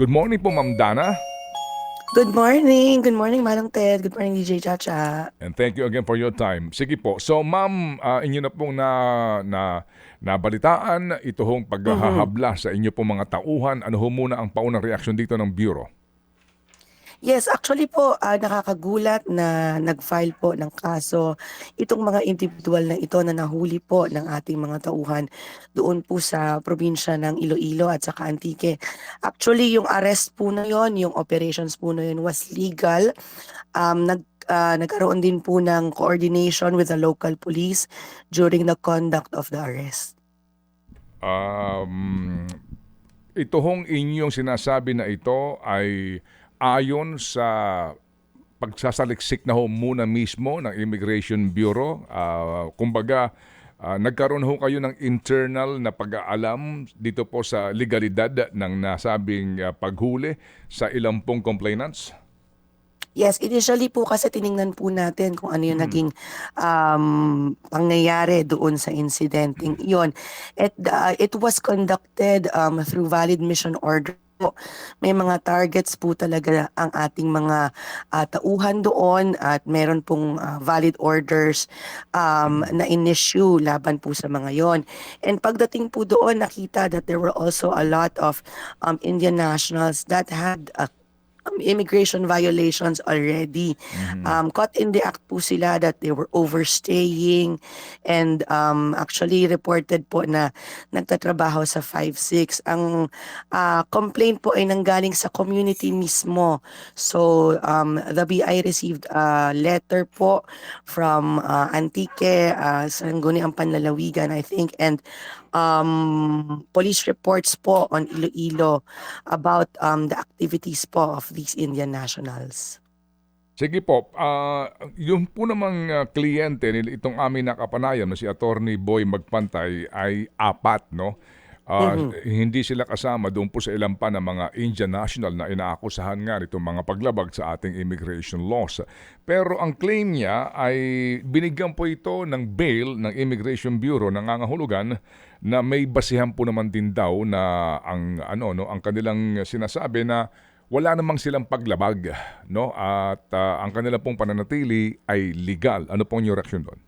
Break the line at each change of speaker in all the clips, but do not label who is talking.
Good morning po, Ma'am Dana.
Good morning. Good morning, Manong Ted. Good morning, DJ Chacha.
And thank you again for your time. Sige po. So, ma'am, ah, inyo na pong na, na, nabalitaan ito hong paghahabla sa inyo pong mga tauhan. Ano ho muna ang paunang reaksyon dito ng Bureau?
Yes, actually po, ah, nakakagulat na nag-file po ng kaso itong mga individual na ito na nahuli po ng ating mga tauhan doon po sa probinsya ng Iloilo at saka Antique. Actually, yung arrest po na yon, yung operations po na yon was legal. Um, nag, ah, nagkaroon din po ng coordination with the local police during the conduct of the arrest.
Um, ito hong inyong sinasabi na ito ay ayon sa pagsasaliksik na ho muna mismo ng Immigration Bureau. Ah, kumbaga, ah, nagkaroon ho kayo ng internal na pag-aalam dito po sa legalidad ng nasabing ah, paghuli sa ilang pong complainants?
Yes, initially po kasi tiningnan po natin kung ano yung naging um, pangyayari doon sa incidenting yon. It, uh, it was conducted um, through valid mission order May mga targets po talaga ang ating mga ah, tauhan doon at meron pong ah, valid orders um, na in-issue laban po sa mga yon. And pagdating po doon, nakita that there were also a lot of um, Indian nationals that had a um, immigration violations already. Um, caught in the act po sila that they were overstaying and um, actually reported po na nagtatrabaho sa 5-6. Ang ah, complaint po ay nanggaling sa community mismo. So um, the BI received a letter po from uh, Antique, uh, Sangguniang Panlalawigan, I think, and um, police reports po on Iloilo about um, the activities po of these Indian nationals.
Sige po, ah, yung po namang ah, kliyente itong aming nakapanayam na si Attorney Boy Magpantay ay apat, no? Ah, Hindi sila kasama doon po sa ilang pa ng mga Indian national na inaakusahan nga nitong mga paglabag sa ating immigration laws. Pero ang claim niya ay binigyan po ito ng bail ng Immigration Bureau ng angahulugan na may basihan po naman din daw na ang ano no ang kanilang sinasabi na wala namang silang paglabag, no? At ah, ang kanila pong pananatili ay legal. Ano pong yung reaksyon doon?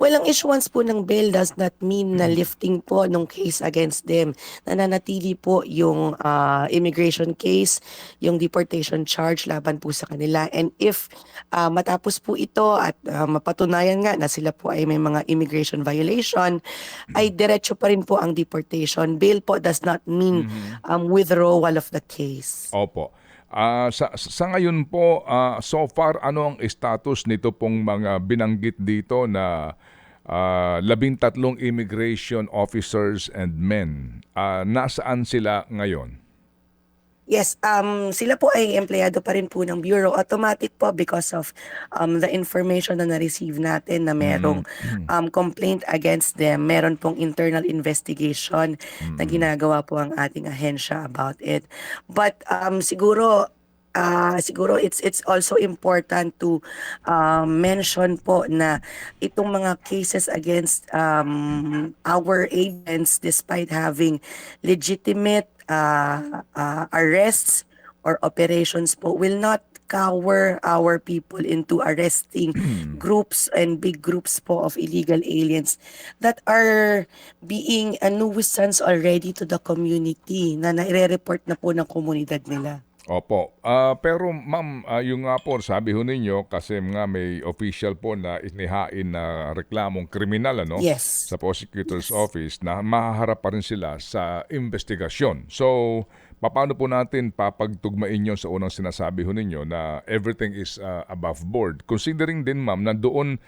Well, ang issuance po ng bail does not mean na lifting po ng case against them. Nananatili po yung ah, immigration case, yung deportation charge laban po sa kanila. And if ah, matapos po ito at ah, mapatunayan nga na sila po ay may mga immigration violation, ay diretso pa rin po ang deportation. Bail po does not mean um, withdrawal of the case.
Opo. Ah, sa, sa ngayon po, ah, so far, ano ang status nito pong mga binanggit dito na ah, labintatlong immigration officers and men? Ah, nasaan sila ngayon?
Yes, um, sila po ay empleyado pa rin po ng Bureau. Automatic po because of um, the information na na-receive natin na merong um, complaint against them. Meron pong internal investigation na ginagawa po ang ating ahensya about it. But um, siguro ah siguro it's it's also important to um, mention po na itong mga cases against um, our agents despite having legitimate uh, uh, arrests or operations po will not cower our people into arresting groups and big groups po of illegal aliens that are being a nuisance already to the community na nire-report na po ng komunidad nila.
Opo. Ah, pero ma'am, ah, yung nga po, sabi ho ninyo, kasi nga may official po na inihain na reklamong kriminal, ano?
Yes.
Sa prosecutor's office na mahaharap pa rin sila sa investigasyon. So, paano po natin papagtugmain yun sa unang sinasabi ho ninyo na everything is ah, above board? Considering din ma'am na doon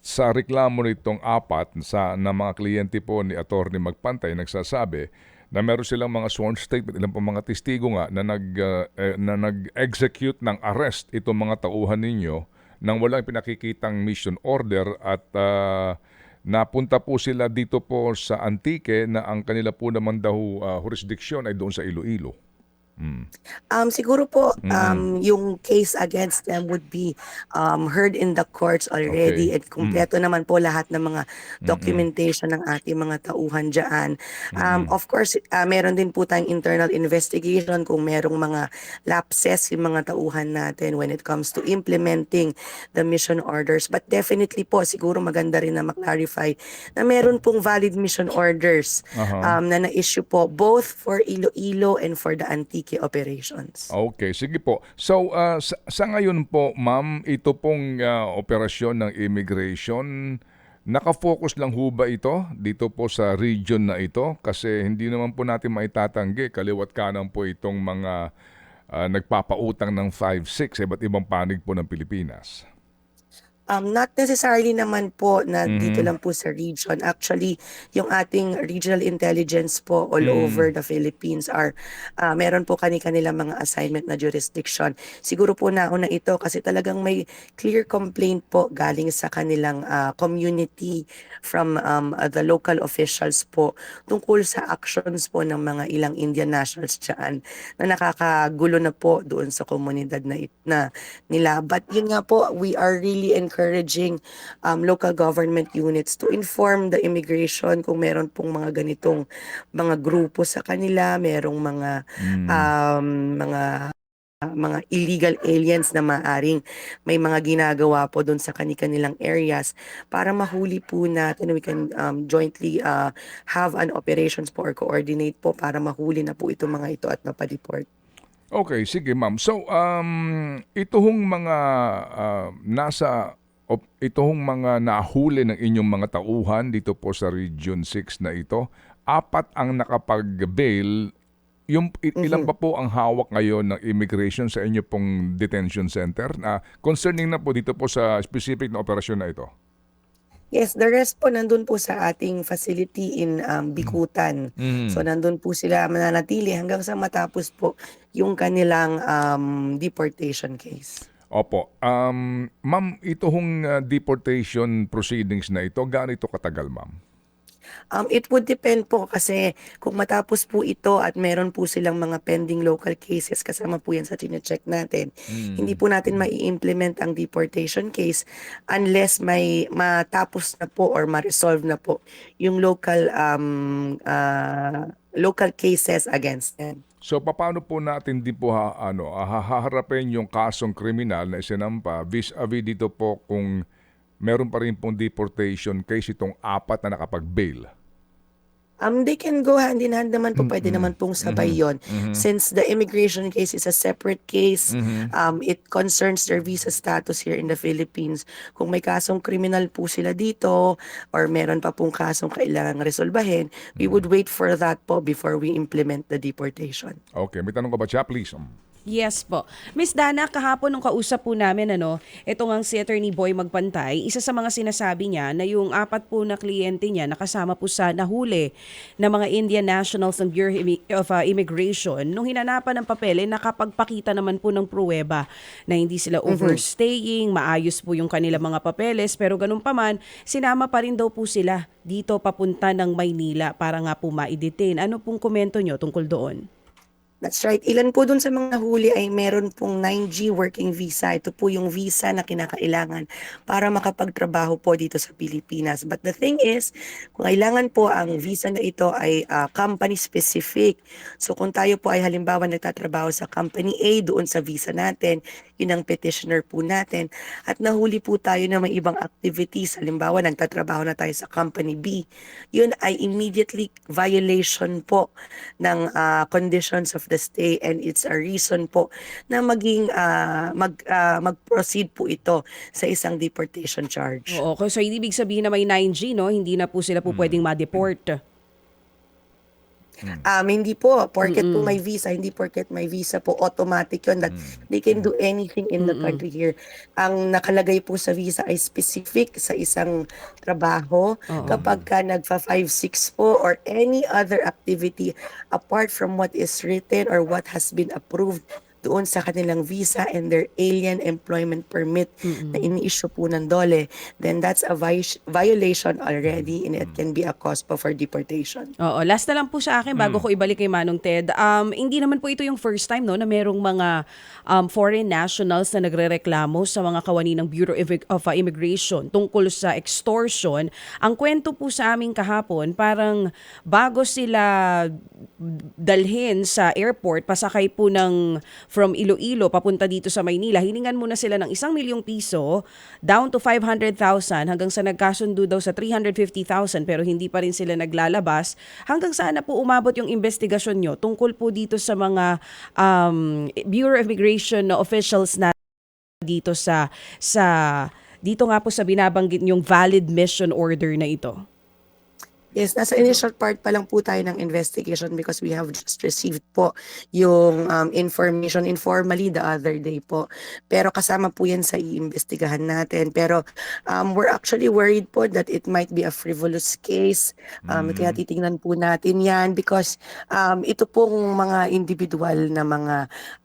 sa reklamo nitong apat sa na mga kliyente po ni Attorney Magpantay nagsasabi na meron silang mga sworn statement, ilang pang mga testigo nga na nag uh, eh, na nag-execute ng arrest itong mga tauhan ninyo nang walang pinakikitang mission order at uh, napunta po sila dito po sa Antique na ang kanila po naman daw uh, jurisdiction ay doon sa Iloilo. Mm.
Um, siguro po,
Mm.
um, yung case against them would be um, heard in the courts already
Okay.
at kumpleto naman po lahat ng mga documentation ng ating mga tauhan dyan. Um,
Mm-mm.
of course, uh, meron din po tayong internal investigation kung merong mga lapses yung mga tauhan natin when it comes to implementing the mission orders. But definitely po, siguro maganda rin na maklarify na meron pong valid mission orders
Aha.
um, na na-issue po both for Iloilo and for the Antique operations.
Okay, sige po. So, ah, sa, sa ngayon po, ma'am, ito pong ah, operasyon ng immigration, nakafocus lang ho ba ito dito po sa region na ito? Kasi hindi naman po natin maitatanggi, kaliwat kanan po itong mga ah, nagpapautang ng 5-6 iba't ibang panig po ng Pilipinas.
Um, not necessarily naman po na dito
Mhm.
lang po sa region. Actually, yung ating regional intelligence po all
Mm.
over the Philippines are, ah, meron po kani-kanilang mga assignment na jurisdiction. Siguro po nauna ito kasi talagang may clear complaint po galing sa kanilang ah, community from um, uh, the local officials po tungkol sa actions po ng mga ilang Indian nationals dyan na nakakagulo na po doon sa komunidad na, na nila. But yun nga po, we are really encouraging um, local government units to inform the immigration kung meron pong mga ganitong mga grupo sa kanila, merong mga
Mm.
um, mga mga illegal aliens na maaring may mga ginagawa po doon sa kani-kanilang areas para mahuli po natin we can um, jointly uh, have an operations po or coordinate po para mahuli na po itong mga ito at mapadeport.
Okay, sige ma'am. So, um, ito hong mga ah, nasa, op, ito hong mga nahuli ng inyong mga tauhan dito po sa Region 6 na ito, apat ang nakapag-bail. Yung, i- ilan pa po ang hawak ngayon ng immigration sa inyo pong detention center? Na concerning na po dito po sa specific na operasyon na ito.
Yes, the rest po nandun po sa ating facility in um, Bikutan.
Mm.
So nandun po sila mananatili hanggang sa matapos po yung kanilang um, deportation case.
Opo. Um, ma'am, ito hong ah, deportation proceedings na ito, gaano ito katagal, ma'am?
Um, it would depend po kasi kung matapos po ito at meron po silang mga pending local cases kasama po yan sa chinecheck natin, hindi po natin mai-implement ang deportation case unless may matapos na po or ma-resolve na po yung local um, uh, local cases against them.
So paano po natin di po ha, ano, ah, haharapin yung kasong kriminal na isinampa vis-a-vis dito po kung meron pa rin pong deportation case itong apat na nakapag-bail?
Um, they can go hand in hand naman po, pwede naman pong sabay yon. Since the immigration case is a separate case, um, it concerns their visa status here in the Philippines. Kung may kasong kriminal po sila dito, or meron pa pong kasong kailangang resolbahin, we would wait for that po before we implement the deportation.
Okay, may tanong ka ba siya, please? Um,
Yes po. Miss Dana, kahapon nung kausap po namin, ano, ito nga si Attorney Boy Magpantay, isa sa mga sinasabi niya na yung apat po na kliyente niya nakasama po sa nahuli na mga Indian nationals ng Bureau of uh, Immigration, nung hinanapan ng papel, eh, nakapagpakita naman po ng pruweba na hindi sila overstaying, maayos po yung kanila mga papeles, pero ganun pa man, sinama pa rin daw po sila dito papunta ng Maynila para nga po ma-detain. Ano pong komento nyo tungkol doon?
That's right. Ilan po dun sa mga huli ay meron pong 9G working visa. Ito po yung visa na kinakailangan para makapagtrabaho po dito sa Pilipinas. But the thing is, kung kailangan po ang visa na ito ay ah, company specific. So kung tayo po ay halimbawa nagtatrabaho sa company A doon sa visa natin, yun ang petitioner po natin. At nahuli po tayo na may ibang activities. Halimbawa, nagtatrabaho na tayo sa company B. Yun ay immediately violation po ng ah, conditions of the stay and it's a reason po na maging ah, mag ah, mag-proceed po ito sa isang deportation charge.
Oo, okay. so hindi ibig sabihin na may 9G, no? Hindi na po sila po pwedeng ma-deport.
Um, hindi po, porket po may visa, hindi porket may visa po, automatic yun that they can do anything in the country here. Ang nakalagay po sa visa ay specific sa isang trabaho. Kapag ka nagfa 5-6 po or any other activity apart from what is written or what has been approved doon sa kanilang visa and their alien employment permit na ini-issue po ng DOLE, then that's a vi- violation already and it can be a cause po for deportation.
Oo, last na lang po sa akin bago ko ibalik kay Manong Ted. Um, hindi naman po ito yung first time no na merong mga um, foreign nationals na nagrereklamo sa mga kawani ng Bureau of, of uh, Immigration tungkol sa extortion. Ang kwento po sa amin kahapon, parang bago sila dalhin sa airport, pasakay po ng from Iloilo papunta dito sa Maynila, hiningan muna sila ng isang milyong piso down to 500,000 hanggang sa nagkasundo daw sa 350,000 pero hindi pa rin sila naglalabas. Hanggang sana po umabot yung investigasyon nyo tungkol po dito sa mga um, Bureau of Immigration officials na dito sa sa dito nga po sa binabanggit yung valid mission order na ito.
Yes, nasa initial part pa lang po tayo ng investigation because we have just received po yung um, information informally the other day po. Pero kasama po yan sa iimbestigahan natin. Pero um, we're actually worried po that it might be a frivolous case. Um, Kaya titingnan po natin yan because um, ito pong mga individual na mga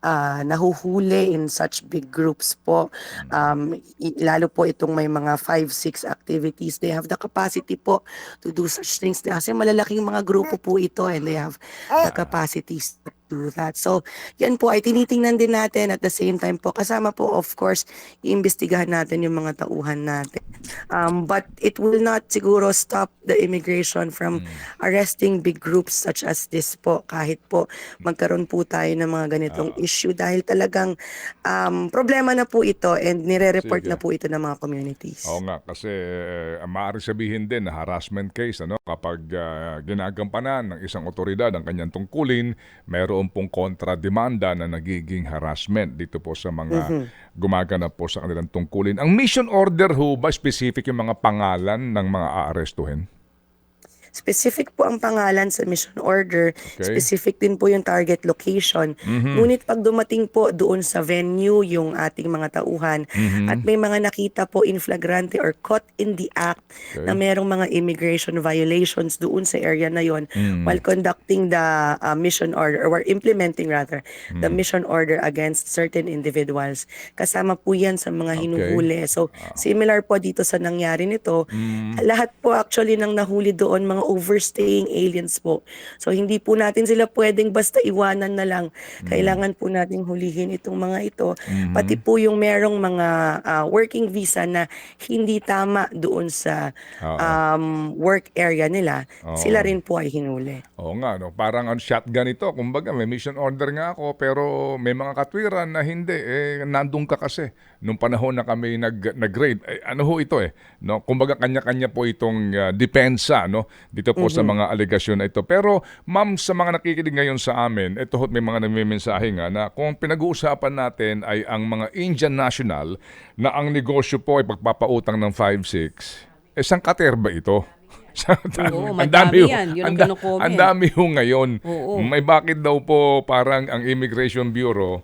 ah, nahuhuli in such big groups po. Um, lalo po itong may mga 5-6 activities. They have the capacity po to do such things kasi malalaking mga grupo po ito and they have the capacities do that. So, yan po ay tinitingnan din natin at the same time po kasama po of course iimbestigahan natin yung mga tauhan natin. Um, but it will not siguro stop the immigration from arresting big groups such as this po kahit po magkaroon po tayo ng mga ganitong issue dahil talagang um, problema na po ito and nire-report
Sige.
na po ito ng mga communities.
Oo nga, kasi uh, maaari sabihin din na harassment case ano, kapag ah, ginagampanan ng isang otoridad ang kanyang tungkulin, pong kontrademanda na nagiging harassment dito po sa mga gumaganap po sa kanilang tungkulin. Ang mission order ho ba specific yung mga pangalan ng mga aarestuhin?
Specific po ang pangalan sa mission order.
Okay.
Specific din po yung target location. Ngunit pag dumating po doon sa venue yung ating mga tauhan at may mga nakita po in flagrante or caught in the act
Okay.
na merong mga immigration violations doon sa area na yon
Mm.
while conducting the uh, mission order or implementing rather the
Mm.
mission order against certain individuals. Kasama po yan sa mga
Okay.
hinuhuli. So similar po dito sa nangyari nito,
Mm.
lahat po actually ng nahuli doon mga overstaying aliens po. So hindi po natin sila pwedeng basta iwanan na lang.
Mm.
Kailangan po nating hulihin itong mga ito. Pati po yung merong mga ah, working visa na hindi tama doon sa
Oo.
um, work area nila.
Oo.
Sila rin po ay hinuli.
Oo nga, no? parang ang shotgun ito. Kumbaga, may mission order nga ako, pero may mga katwiran na hindi. Eh, nandun ka kasi. Nung panahon na kami nag, nag-grade, eh, ano ho ito eh? No? Kumbaga, kanya-kanya po itong ah, depensa no? Dito po sa mga alegasyon na ito. Pero, ma'am, sa mga nakikinig ngayon sa amin, ito may mga nagmimensahe nga na kung pinag-uusapan natin ay ang mga Indian national na ang negosyo po ay pagpapautang ng 5-6, eh, sangkater ba ito?
Oo,
Ang
madami
ho-
yan. Yun ang
ang da-
kino-comment.
ang dami ho ngayon.
Oo.
May bakit daw po parang ang Immigration Bureau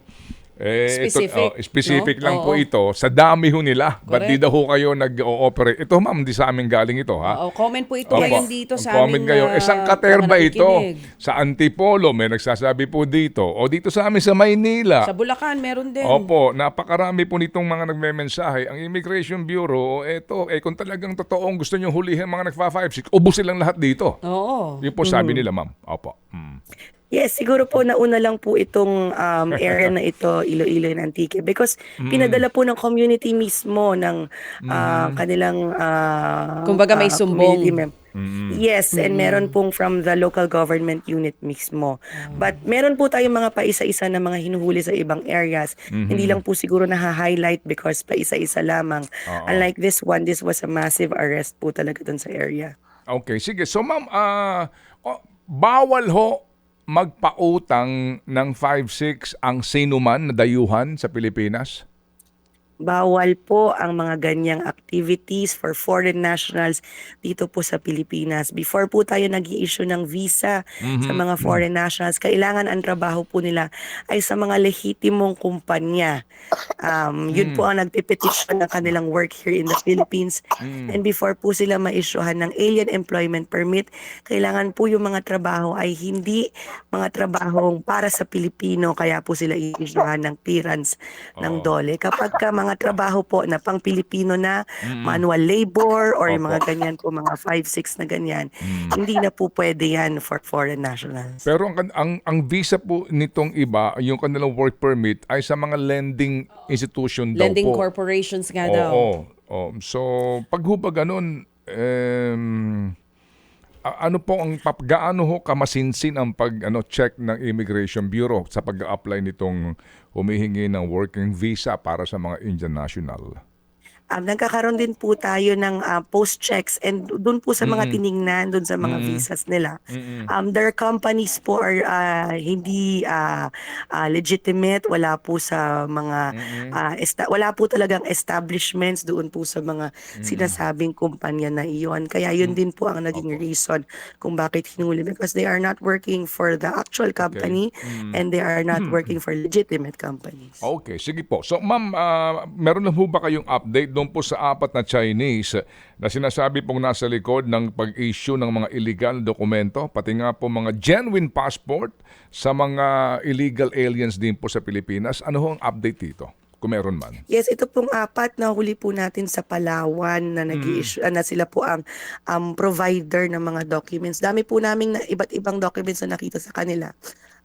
eh,
Specific,
ito, oh, specific
no?
lang po
Oo.
ito. Sa dami ho nila. Ba't di
Correct.
daw ho kayo nag-ooperate? Ito ma'am, di sa amin galing ito ha.
Oo, comment po ito
Opo.
ngayon dito sa
comment
aming
kayo. saan kater ba ito? Sa Antipolo, may nagsasabi po dito. O dito sa amin sa Maynila.
Sa Bulacan, meron din.
Opo, napakarami po nitong mga nagme-mensahe. Ang Immigration Bureau, eto, eh kung talagang totoong gusto nyo hulihin mga nagpa-5-6, ubusin lang lahat dito.
Oo.
Yun po sabi nila, ma'am. Opo. Mm.
Yes, siguro po nauna lang po itong um, area na ito, Iloilo and Antique. Because
Mm.
pinadala po ng community mismo ng ah, kanilang ah,
Kumbaga may
ah,
sumbong.
mem- Yes, and meron pong from the local government unit mismo. But meron po tayong mga paisa-isa na mga hinuhuli sa ibang areas. Hindi lang po siguro na-highlight because paisa-isa lamang.
Oo.
Unlike this one, this was a massive arrest po talaga dun sa area.
Okay, sige. So ma'am, ah, oh, bawal ho magpautang ng 5-6 ang sinuman na dayuhan sa Pilipinas?
Bawal po ang mga ganyang activities for foreign nationals dito po sa Pilipinas. Before po tayo nag issue ng visa sa mga foreign nationals, kailangan ang trabaho po nila ay sa mga lehitimong kumpanya. Um, yun po ang nagpipetition ng kanilang work here in the Philippines. And before po sila ma-issuehan ng alien employment permit, kailangan po yung mga trabaho ay hindi mga trabahong para sa Pilipino, kaya po sila i-issuehan ng clearance ng
Oo.
dole. Kapag ka mga trabaho po na pang Pilipino na, manual labor or yung
Opo.
mga ganyan po, mga 5-6 na ganyan, hindi na po pwede yan for foreign nationals.
Pero ang, ang, ang visa po nitong iba, yung kanilang work permit ay sa mga lending institution daw
Lending
po.
corporations nga
Oo.
daw.
oo. So, pag ho ba ganun, a- ano po ang gaano ho kamasinsin ang pag ano check ng Immigration Bureau sa pag-apply nitong humihingi ng working visa para sa mga Indian national?
Um, nagkakaroon din po tayo ng ah, post checks and doon po sa mga tiningnan, doon sa mga visas nila. Um, their companies po are ah, hindi ah, ah, legitimate, wala po sa mga ah, esta- wala po talagang establishments doon po sa mga sinasabing kumpanya na iyon. Kaya yun din po ang naging reason kung bakit hinuli. Because they are not working for the actual company and they are not working for legitimate companies.
Okay, sige po. So ma'am, ah, meron na po ba kayong update doon po sa apat na Chinese na sinasabi pong nasa likod ng pag-issue ng mga illegal dokumento, pati nga po mga genuine passport sa mga illegal aliens din po sa Pilipinas? Ano ho ang update dito? Kung meron man.
Yes, ito pong apat na huli po natin sa Palawan na nag issue na sila po ang um, provider ng mga documents. Dami po namin na iba't ibang documents na nakita sa kanila.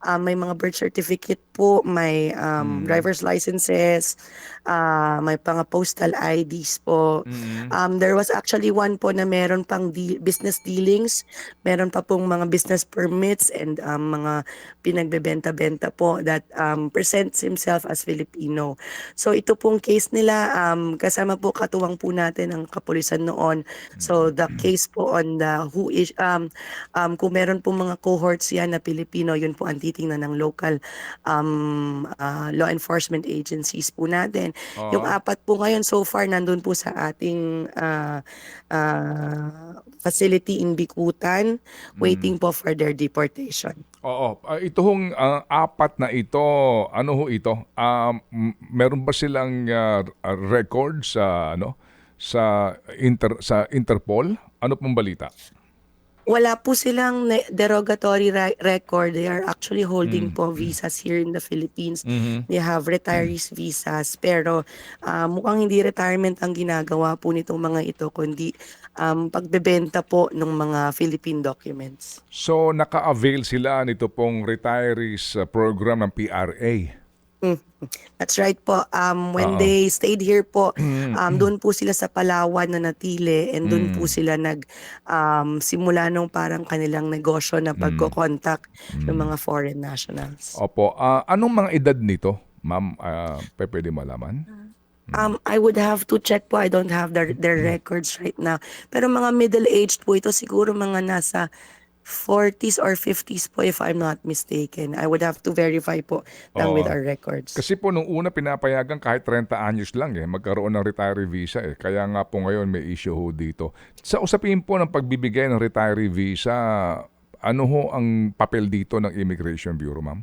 Um, may mga birth certificate po, may um, driver's licenses, ah, may mga postal IDs po. Um, there was actually one po na meron pang deal- business dealings, meron pa pong mga business permits and um, mga pinagbebenta-benta po that um, presents himself as Filipino. So ito pong case nila, um, kasama po katuwang po natin ang kapulisan noon. So the case po on the who is, um, um, kung meron po mga cohorts yan na Pilipino, yun po ang titingnan ng local um, ah, law enforcement agencies po natin.
Oo.
Yung apat po ngayon so far nandun po sa ating ah, ah, facility in Bikutan, waiting po for their deportation.
Oo. Ah, ito hong ah, apat na ito, ano ho ito? Um, m- meron ba silang ah, record sa ano sa inter sa Interpol? Ano pong balita?
Wala po silang derogatory re- record. They are actually holding po visas here in the Philippines. They have retirees visas. Pero ah, mukhang hindi retirement ang ginagawa po nitong mga ito, kundi um, pagbebenta po ng mga Philippine documents.
So naka-avail sila nito pong retirees uh, program ng PRA.
Mm. That's right po. Um,
Oo.
when they stayed here po, um, doon po sila sa Palawan na natili and doon po sila nag um, simula nung parang kanilang negosyo na pagko-contact ng mga foreign nationals.
Opo, ah, anong mga edad nito? Ma'am, ah, pe- pwede malaman?
Um, I would have to check po. I don't have their, their records right now. Pero mga middle-aged po ito, siguro mga nasa 40s or 50s po if I'm not mistaken. I would have to verify po lang with our records.
Kasi po nung una pinapayagan kahit 30 anyos lang eh, magkaroon ng retiree visa eh. Kaya nga po ngayon may issue ho dito. Sa usapin po ng pagbibigay ng retiree visa, ano ho ang papel dito ng Immigration Bureau, ma'am?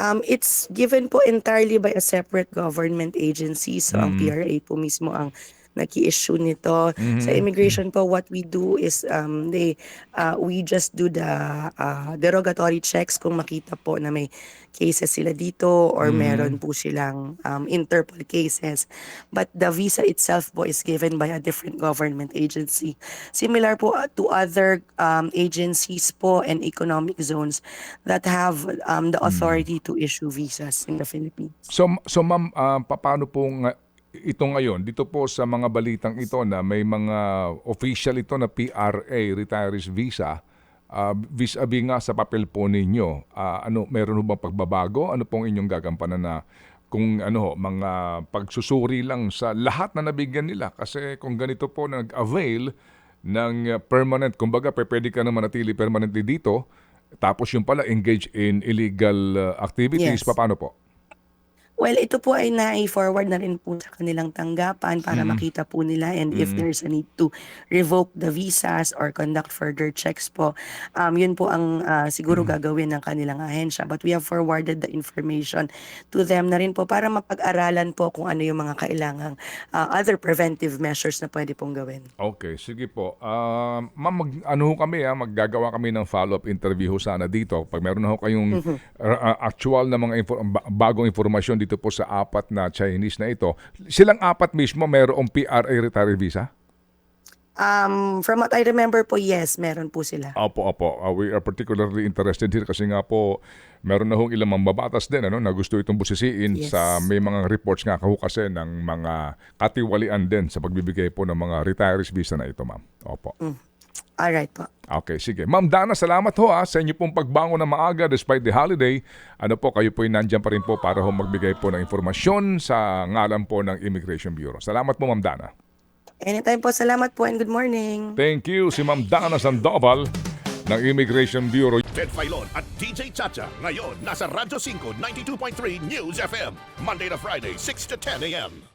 Um, it's given po entirely by a separate government agency. So, ang PRA po mismo ang nag-issue nito. Sa immigration po, what we do is um, they, uh, we just do the uh, derogatory checks kung makita po na may cases sila dito or meron po silang um, Interpol cases. But the visa itself po is given by a different government agency. Similar po uh, to other um, agencies po and economic zones that have um, the authority to issue visas in the Philippines.
So, so ma'am, ah, paano po nga ito ngayon, dito po sa mga balitang ito na may mga official ito na PRA, Retirees Visa, ah, vis-a-vis nga sa papel po ninyo, ah, ano, meron ho bang pagbabago? Ano pong inyong gagampanan na kung ano mga pagsusuri lang sa lahat na nabigyan nila? Kasi kung ganito po nag-avail ng permanent, kumbaga pwede ka na manatili permanently dito, tapos yung pala engage in illegal ah, activities,
Yes.
paano po?
Well, ito po ay na-forward na rin po sa kanilang tanggapan para
Mm.
makita po nila and if
Mm.
there's a need to revoke the visas or conduct further checks po, um, yun po ang ah, siguro
Mm.
gagawin ng kanilang ahensya. But we have forwarded the information to them na rin po para mapag-aralan po kung ano yung mga kailangang ah, other preventive measures na pwede pong gawin.
Okay, sige po. Ah, ma'am, mag, ano ho kami, ah, maggagawa kami ng follow-up interview sana dito. Pag meron na ho kayong ah, actual na mga info- ba- bagong informasyon dito po sa apat na Chinese na ito, silang apat mismo mayroong PRA retiree visa?
Um, from what I remember po, yes, meron po sila.
Opo, opo. Uh, we are particularly interested here kasi nga po meron na hong ilang mambabatas din ano, na gusto itong busisiin
Yes.
sa may mga reports nga kaho kasi ng mga katiwalian din sa pagbibigay po ng mga retirees visa na ito, ma'am. Opo.
Alright po.
Okay, sige. Ma'am Dana, salamat ho ha, sa inyo pong pagbangon na maaga despite the holiday. Ano po, kayo po nandyan pa rin po para ho magbigay po ng informasyon sa ngalan po ng Immigration Bureau. Salamat po, Ma'am Dana.
Anytime po, salamat po and good morning.
Thank you, si Ma'am Dana Sandoval ng Immigration Bureau.
Ted Filon at DJ Chacha. Ngayon, nasa Radyo 5, 92.3 News FM. Monday to Friday, 6 to 10 a.m.